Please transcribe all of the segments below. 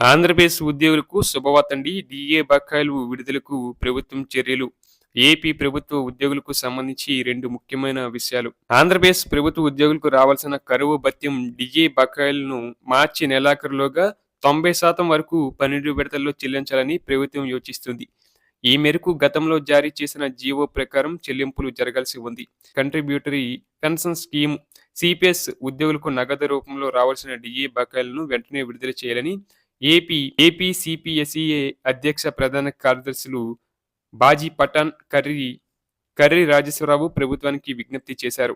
ఆంధ్రప్రదేశ్ ఉద్యోగులకు శుభవార్తండి. డిఏ బకాయిలు విడుదలకు ప్రభుత్వం చర్యలు. ఏపీ ప్రభుత్వ ఉద్యోగులకు సంబంధించి రెండు ముఖ్యమైన విషయాలు. ఆంధ్రప్రదేశ్ ప్రభుత్వ ఉద్యోగులకు రావాల్సిన కరువు భత్యం డిఏ బకాయిలను మార్చి నెలాఖరులోగా తొంభై శాతం వరకు పన్నెండు విడతల్లో చెల్లించాలని ప్రభుత్వం యోచిస్తుంది. ఈ మేరకు గతంలో జారీ చేసిన జీవో ప్రకారం చెల్లింపులు జరగాల్సి ఉంది. కంట్రిబ్యూటరీ పెన్షన్ స్కీమ్ సిపిఎస్ ఉద్యోగులకు నగదు రూపంలో రావాల్సిన డిఏ బకాయిలను వెంటనే విడుదల చేయాలని ఏపీ ఏపీ సిపిఎస్ఈఏ అధ్యక్ష ప్రధాన కార్యదర్శులు బాజీ పఠాన్ కర్రీ కర్రీ రాజేశ్వరరావు ప్రభుత్వానికి విజ్ఞప్తి చేశారు.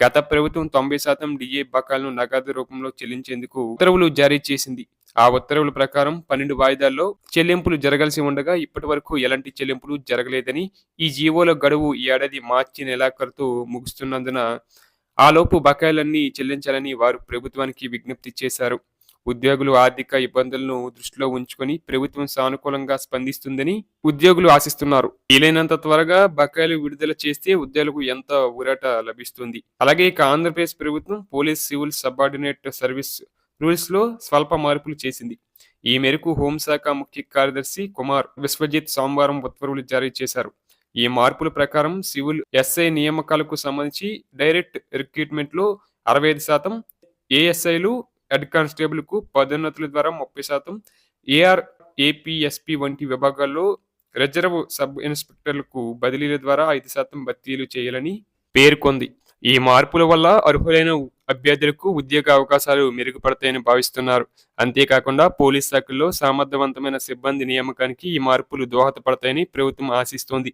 గత ప్రభుత్వం తొంభై శాతం డిఏ బకాయిలను నగదు రూపంలో చెల్లించేందుకు ఉత్తర్వులు జారీ చేసింది. ఆ ఉత్తర్వుల ప్రకారం పన్నెండు వాయిదాల్లో చెల్లింపులు జరగాల్సి ఉండగా ఇప్పటి వరకు ఎలాంటి చెల్లింపులు జరగలేదని ఈ జీవోల గడువు ఈ ఏడాది మార్చి నెలాఖరుతో ముగుస్తున్నందున ఆలోపు బకాయిలన్నీ చెల్లించాలని వారు ప్రభుత్వానికి విజ్ఞప్తి చేశారు. ఉద్యోగులు ఆర్థిక ఇబ్బందులను దృష్టిలో ఉంచుకొని ప్రభుత్వం సానుకూలంగా స్పందిస్తుందని ఉద్యోగులు ఆశిస్తున్నారు. వీలైనంత త్వరగా బకాయిలు విడుదల చేస్తే ఉద్యోగులకు ఎంత ఊరట లభిస్తుంది. అలాగే ఇక ఆంధ్రప్రదేశ్ ప్రభుత్వం పోలీస్ సివిల్ సబార్డినేట్ సర్వీస్ రూల్స్లో స్వల్ప మార్పులు చేసింది. ఈ మేరకు హోంశాఖ ముఖ్య కార్యదర్శి కుమార్ విశ్వజిత్ సోమవారం ఉత్తర్వులు జారీ చేశారు. ఈ మార్పుల ప్రకారం సివిల్ ఎస్ఐ నియామకాలకు సంబంధించి డైరెక్ట్ రిక్రూట్మెంట్లో అరవై ఐదు శాతం ఏఎస్ఐలు హెడ్ కానిస్టేబుల్కు పదోన్నతుల ద్వారా ముప్పై శాతం ఏఆర్ ఏపీఎస్పి వంటి విభాగాల్లో రిజర్వ్ సబ్ ఇన్స్పెక్టర్లకు బదిలీల ద్వారా ఐదు శాతం భర్తీలు చేయాలని పేర్కొంది. ఈ మార్పుల వల్ల అర్హులైన అభ్యర్థులకు ఉద్యోగ అవకాశాలు మెరుగుపడతాయని భావిస్తున్నారు. అంతేకాకుండా పోలీస్ శాఖల్లో సమర్థవంతమైన సిబ్బంది నియామకానికి ఈ మార్పులు దోహదపడతాయని ప్రభుత్వం ఆశిస్తోంది.